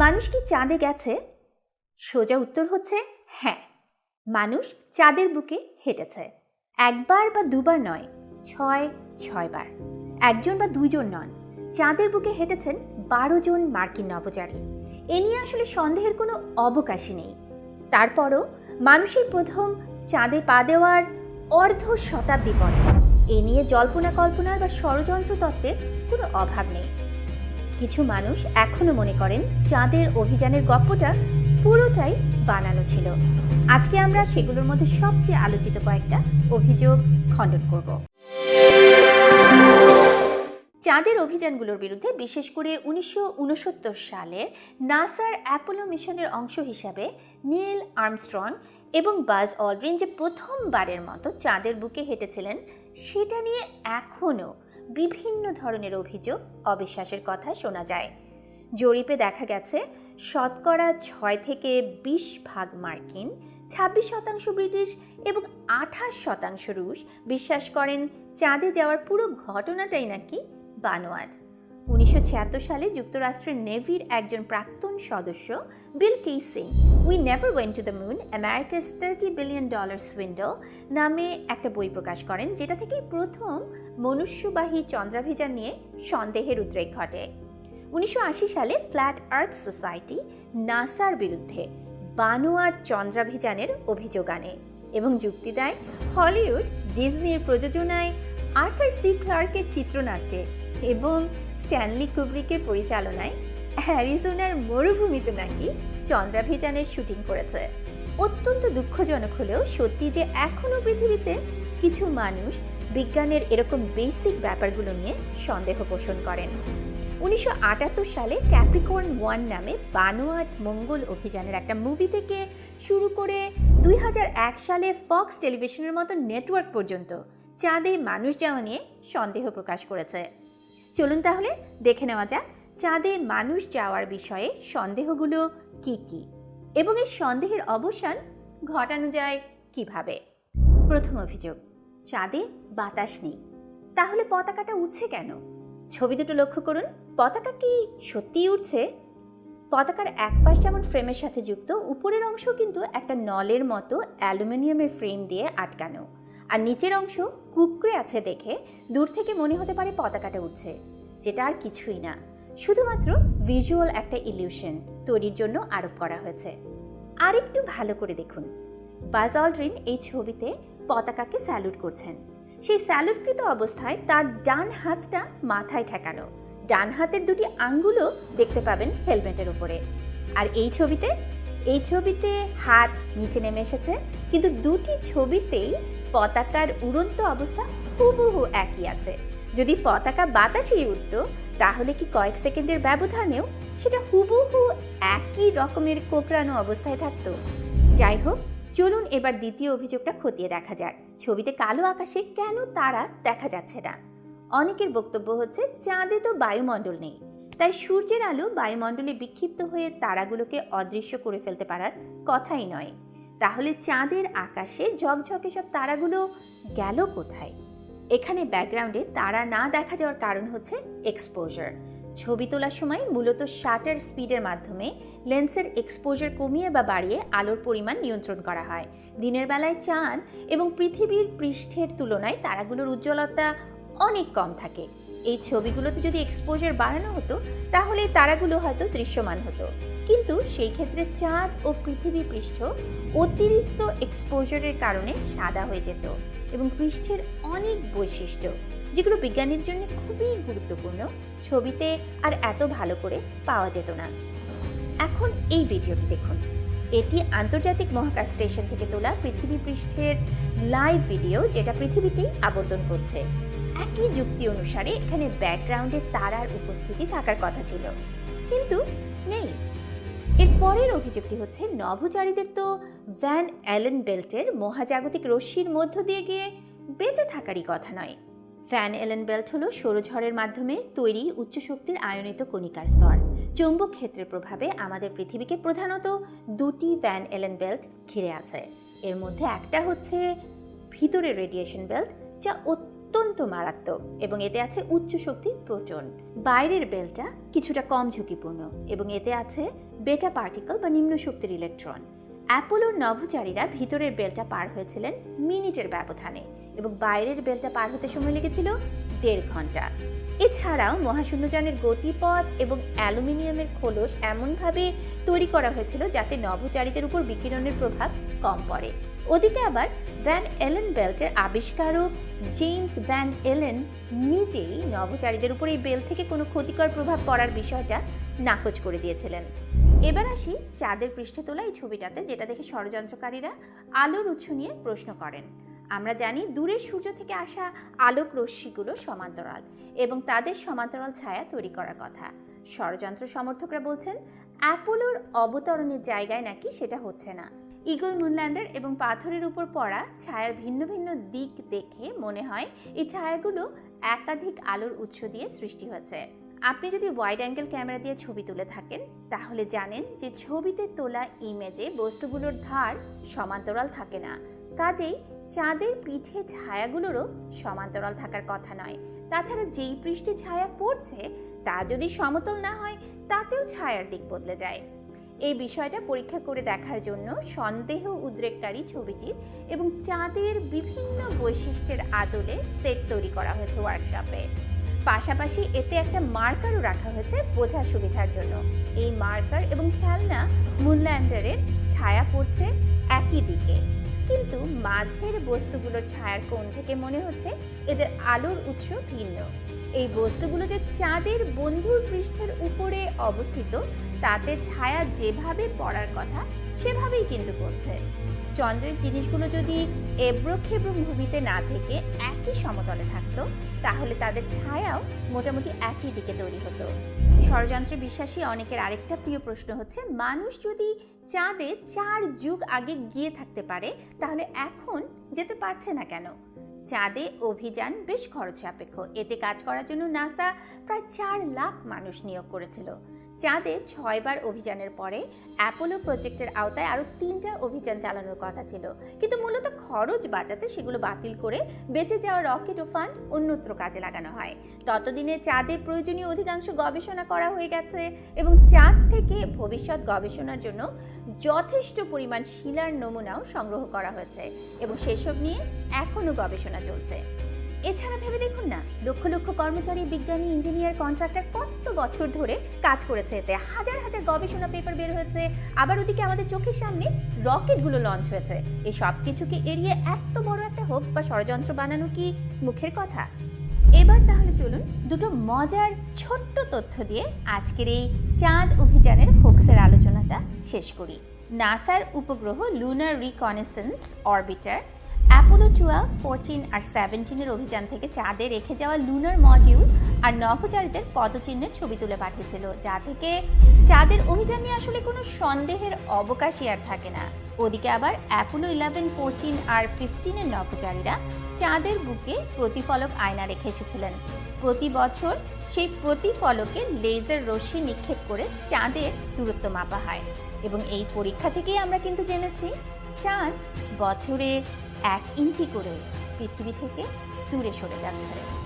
মানুষ কি চাঁদে গেছে? সোজা উত্তর হচ্ছে হ্যাঁ। মানুষ চাঁদের বুকে হেঁটেছে। একবার বা দুবার নয়, ছয়, ছয়বার। একজন বা দুইজন নন। চাঁদের বুকে হেঁটেছেন বারো জন মার্কিন নভোচারী এ নিয়ে আসলে সন্দেহের কোনো অবকাশই নেই। তারপরও মানুষের প্রথম চাঁদে পা দেওয়ার অর্ধ শতাব্দী পরে এ নিয়ে জল্পনা কল্পনার বা ষড়যন্ত্র তত্ত্বের কোনো অভাব নেই। কিছু মানুষ এখনও মনে করেন চাঁদের অভিযানের গপ্পটা পুরোটাই বানানো ছিল। আজকে আমরা সেগুলোর মধ্যে সবচেয়ে আলোচিত কয়েকটা অভিযোগ খণ্ডন করব। চাঁদের অভিযানগুলোর বিরুদ্ধে বিশেষ করে উনিশশো উনসত্তর সালে নাসার অ্যাপোলো মিশনের অংশ হিসাবে নীল আর্মস্ট্রং এবং বাজ অলড্রিন যে প্রথমবারের মতো চাঁদের বুকে হেঁটেছিলেন, সেটা নিয়ে এখনও বিভিন্ন ধরনের অভিযোগ অবিশ্বাসের কথা শোনা যায়। জরিপে দেখা গেছে, শতকরা ছয় থেকে বিশ ভাগ মার্কিন, ছাব্বিশ শতাংশ ব্রিটিশ এবং আঠাশ শতাংশ রুশ বিশ্বাস করেন, চাঁদে যাওয়ার পুরো ঘটনাটাই নাকি বানোয়াট। উনিশশো ছিয়াত্তর সালে যুক্তরাষ্ট্রের নেভির একজন প্রাক্তন সদস্য, Bill Kaysing we never went to the moon America's thirty billion dollar swindle নামে একটা বই প্রকাশ করেন, যেটা থেকে প্রথম মনুষ্যবাহী চন্দ্রাভিযান নিয়ে সন্দেহের উদ্রেক ঘটে। উনিশশো আশি সালে ফ্ল্যাট আর্থ সোসাইটি নাসার বিরুদ্ধে বানোয়ার চন্দ্রাভিযানের অভিযোগ আনে এবং যুক্তি দেয় হলিউড, ডিজনির প্রযোজনায় আর্থার সি ক্লার্কের চিত্রনাট্যে এবং স্ট্যানলি কুব্রিকের পরিচালনায় অ্যারিজোনার মরুভূমিতে নাকি চন্দ্রাভিযানের শুটিং করেছে। অত্যন্ত দুঃখজনক হলেও সত্যি যে এখনও পৃথিবীতে কিছু মানুষ বিজ্ঞানের এরকম বেসিক ব্যাপারগুলো নিয়ে সন্দেহ পোষণ করেন। উনিশশো আটাত্তর সালে ক্যাপ্রিকর্ন ওয়ান নামে বানোয়াট মঙ্গল অভিযানের একটা মুভি থেকে শুরু করে দুই হাজার এক সালে ফক্স টেলিভিশনের মতো নেটওয়ার্ক পর্যন্ত চাঁদে মানুষ যাওয়া নিয়ে সন্দেহ প্রকাশ করেছে। চলুন তাহলে দেখে নেওয়া যাক চাঁদে মানুষ যাওয়ার বিষয়ে সন্দেহগুলো কি কি এবং এই সন্দেহের অবসান ঘটানো যায় কীভাবে? প্রথম অভিযোগ, চাঁদে বাতাস নেই। তাহলে পতাকাটা উঠছে কেন? ছবি দুটো লক্ষ্য করুন, পতাকা কি সত্যিই উঠছে পতাকার এক পাশ যেমন ফ্রেমের সাথে যুক্ত, উপরের অংশ কিন্তু একটা নলের মতো অ্যালুমিনিয়ামের ফ্রেম দিয়ে আটকানো। আর নিচের অংশ কুকড়ে আছে দেখে দূর থেকে মনে হতে পারে পতাকাটা উঠছে যেটা আর কিছুই না। শুধুমাত্র ভিজুয়াল একটা ইলিউশন তৈরির জন্য আরোপ করা হয়েছে। আর একটু ভালো করে দেখুন। বাজ অলড্রিন এই ছবিতে পতাকাকে স্যালুট করছেন। সেই স্যালুটকৃত অবস্থায় তার ডান হাতটা মাথায় ঠেকানো। ডান হাতের দুটি আঙ্গুলও দেখতে পাবেন হেলমেটের উপরে। আর এই ছবিতে এই ছবিতে হাত নিচে নেমে এসেছে, কিন্তু দুটি ছবিতেই পতাকার উড়ন্ত অবস্থা হুবহু একই আছে। যদি পতাকা বাতাসেই উঠত তাহলে কি কয়েক সেকেন্ডের ব্যবধানেও সেটা হুবহু একই রকমের কোকড়ানো অবস্থায় থাকত? যাই হোক, চলুন এবার দ্বিতীয় অভিযোগটা খতিয়ে দেখা যাক। ছবিতে কালো আকাশে কেন তারা দেখা যাচ্ছে না? অনেকের বক্তব্য হচ্ছে, চাঁদে তো বায়ুমণ্ডল নেই। তাই সূর্যের আলো বায়ুমণ্ডলে বিক্ষিপ্ত হয়ে তারাগুলোকে অদৃশ্য করে ফেলতে পারার কথাই নয়। তাহলে চাঁদের আকাশে ঝকঝকে সব তারাগুলো গেল কোথায়? এখানে ব্যাকগ্রাউন্ডে তারা না দেখা যাওয়ার কারণ হচ্ছে এক্সপোজার ছবি তোলার সময় মূলত শাটার স্পিডের মাধ্যমে লেন্সের এক্সপোজার কমিয়ে বা বাড়িয়ে আলোর পরিমাণ নিয়ন্ত্রণ করা হয়। দিনের বেলায় চাঁদ এবং পৃথিবীর পৃষ্ঠের তুলনায় তারাগুলোর উজ্জ্বলতা অনেক কম থাকে। এই ছবিগুলোতে যদি এক্সপোজার বাড়ানো হতো, তাহলে তারাগুলো হয়তো দৃশ্যমান হতো। কিন্তু সেই ক্ষেত্রে চাঁদ ও পৃথিবী পৃষ্ঠ অতিরিক্ত এক্সপোজারের কারণে সাদা হয়ে যেত এবং পৃষ্ঠের অনেক বৈশিষ্ট্য, যেগুলো বিজ্ঞানীর জন্য খুবই গুরুত্বপূর্ণ, ছবিতে আর এত ভালো করে পাওয়া যেত না। এখন এই ভিডিওটি দেখুন। এটি আন্তর্জাতিক মহাকাশ স্টেশন থেকে তোলা পৃথিবী পৃষ্ঠের লাইভ ভিডিও যেটা পৃথিবীতেই আবর্তন করছে। একই যুক্তি অনুসারে এখানে ব্যাকগ্রাউন্ডে তারার উপস্থিতি থাকার কথা ছিল। কিন্তু নেই। এর পরের অভিযোগটি হচ্ছে নভোচারীদের তো ভ্যান অ্যালেন বেল্টের মহাজাগতিক রশ্মির মধ্য দিয়ে গিয়ে বেঁচে থাকারই কথা নয়। ফ্যান এলেন বেল্ট হলো সৌরঝড়ের মাধ্যমে তৈরি উচ্চ শক্তির আয়নিত কণিকার স্তর। চৌম্বক ক্ষেত্রের প্রভাবে আমাদের পৃথিবীকে প্রধানত দুটি ভ্যান এলেন বেল্ট ঘিরে আছে। এর মধ্যে একটা হচ্ছে ভিতরে রেডিয়েশন বেল্ট, যা অত্যন্ত মারাত্মক এবং এতে আছে উচ্চ শক্তির প্রোটন। বাইরের বেলটা কিছুটা কম ঝুঁকিপূর্ণ এবং এতে আছে বেটা পার্টিকেল বা নিম্ন শক্তির ইলেকট্রন। অ্যাপোলোর নভোচারীরা ভিতরের বেলটা পার হয়েছিলেন মিনিটের ব্যবধানে এবং বাইরের বেলটা পার হতে সময় লেগেছিল দেড় ঘণ্টা। এছাড়াও মহাশূন্যযানের গতিপথ এবং অ্যালুমিনিয়ামের খোলস এমনভাবে তৈরি করা হয়েছিল যাতে নভোচারীদের উপর বিকিরণের প্রভাব কম পড়ে। ওদিকে আবার ভ্যান এলেন বেল্টের আবিষ্কারক জেমস ভ্যান এলেন নিজেই নভোচারীদের উপর এই বেল থেকে কোনো ক্ষতিকর প্রভাব পড়ার বিষয়টা নাকচ করে দিয়েছিলেন। এবার আসি চাঁদের পৃষ্ঠে তোলা এই ছবিটাতে, যেটা দেখে ষড়যন্ত্রকারীরা আলোর উৎস নিয়ে প্রশ্ন করেন। আমরা জানি দূরের সূর্য থেকে আসা আলোক রশ্মিগুলো সমান্তরাল এবং তাদের সমান্তরাল ছায়া তৈরি করার কথা। ষড়যন্ত্র সমর্থকরা বলছেন, অ্যাপোলোর অবতরণের জায়গায় নাকি সেটা হচ্ছে না। ইগল মুনল্যান্ডার এবং পাথরের উপর পড়া ছায়ার ভিন্ন ভিন্ন দিক দেখে মনে হয় এই ছায়াগুলো একাধিক আলোর উৎস দিয়ে সৃষ্টি হয়েছে। আপনি যদি ওয়াইড অ্যাঙ্গেল ক্যামেরা দিয়ে ছবি তুলে থাকেন, তাহলে জানেন যে ছবিতে তোলা ইমেজে বস্তুগুলোর ধার সমান্তরাল থাকে না। কাজেই চাঁদের পিঠে ছায়াগুলোরও সমান্তরাল থাকার কথা নয়। তাছাড়া যেই পৃষ্ঠে ছায়া পড়ছে, তা যদি সমতল না হয়, তাতেও ছায়ার দিক বদলে যায়। এই বিষয়টা পরীক্ষা করে দেখার জন্য সন্দেহ উদ্রেককারী ছবিটির এবং চাঁদের বিভিন্ন বৈশিষ্ট্যের আদলে সেট তৈরি করা হয়েছে ওয়ার্কশপে পাশাপাশি এতে একটা মার্কারও রাখা হয়েছে বোঝার সুবিধার জন্য। এই মার্কার এবং খেলনা মুনল্যান্ডারের ছায়া পড়ছে একই দিকে। কিন্তু মাঝের বস্তুগুলোর ছায়ার কোণ থেকে মনে হচ্ছে এদের আলোর উৎস ভিন্ন। এই বস্তুগুলো যে চাঁদের বন্ধুর পৃষ্ঠের উপরে অবস্থিত, তাতে ছায়া যেভাবে পড়ার কথা, সেভাবেই কিন্তু পড়ছে। চন্দ্রের জিনিসগুলো যদি এবড়োখেবড়ো ভূমিতে না থেকে একই সমতলে থাকতো, তাহলে তাদের ছায়াও মোটামুটি একই দিকে তৈরি হতো। ষড়যন্ত্রে বিশ্বাসী অনেকের আরেকটা প্রিয় প্রশ্ন হচ্ছে, মানুষ যদি চাঁদে চার যুগ আগে গিয়ে থাকতে পারে, তাহলে এখন যেতে পারছে না কেন? চাঁদে অভিযান বেশ খরচ সাপেক্ষ এতে কাজ করার জন্য নাসা প্রায় চার লাখ মানুষ নিয়োগ করেছিল। চাঁদে ছয়বার অভিযানের পরে অ্যাপোলো প্রজেক্টের আওতায় আরও তিনটা অভিযান চালানোর কথা ছিল। কিন্তু মূলত খরচ বাঁচাতে সেগুলো বাতিল করে বেঁচে যাওয়া রকেট ও ফান্ড অন্যত্র কাজে লাগানো হয়। ততদিনে চাঁদে প্রয়োজনীয় অধিকাংশ গবেষণা করা হয়ে গেছে এবং চাঁদ থেকে ভবিষ্যৎ গবেষণার জন্য যথেষ্ট পরিমাণ শিলার নমুনাও সংগ্রহ করা হয়েছে এবং সেসব নিয়ে এখনও গবেষণা চলছে। এছাড়া ভেবে দেখুন না, লক্ষ লক্ষ কর্মচারী, বিজ্ঞানী, ইঞ্জিনিয়ার, কন্ট্রাক্টর কত বছর ধরে কাজ করেছে এতে। হাজার হাজার গবেষণা পেপার বের হয়েছে, আবার ওদিকে আমাদের চোখের সামনে রকেটগুলো লঞ্চ হয়েছে। এই সব কিছুকে এড়িয়ে এত বড় একটা হোপস বা ষড়যন্ত্র বানানো কি মুখের কথা? এবার তাহলে চলুন দুটো মজার ছোট্ট তথ্য দিয়ে আজকের এই চাঁদ অভিযানের হোক্সের আলোচনাটা শেষ করি। নাসার উপগ্রহ lunar reconnaissance orbiter Apollo twelve fourteen আর সেভেন্টিনের অভিযান থেকে চাঁদে রেখে যাওয়া লুনার মডিউল আর নভোচারীদের পদচিহ্নের ছবি তুলে পাঠিয়েছিল, যা থেকে চাঁদের অভিযান নিয়ে আসলে কোনো সন্দেহের অবকাশই আর থাকে না। ওদিকে আবার অ্যাপোলো ইলেভেন ফোরটিন আর ফিফটিনের নভোচারীরা চাঁদের বুকে প্রতিফলক আয়না রেখে এসেছিলেন। প্রতি বছর সেই প্রতিফলকে লেজার রশ্মি নিক্ষেপ করে চাঁদের দূরত্ব মাপা হয় এবং এই পরীক্ষা থেকেই আমরা কিন্তু জেনেছি, চাঁদ বছরে এক ইঞ্চি করে পৃথিবী থেকে দূরে সরে যাচ্ছে।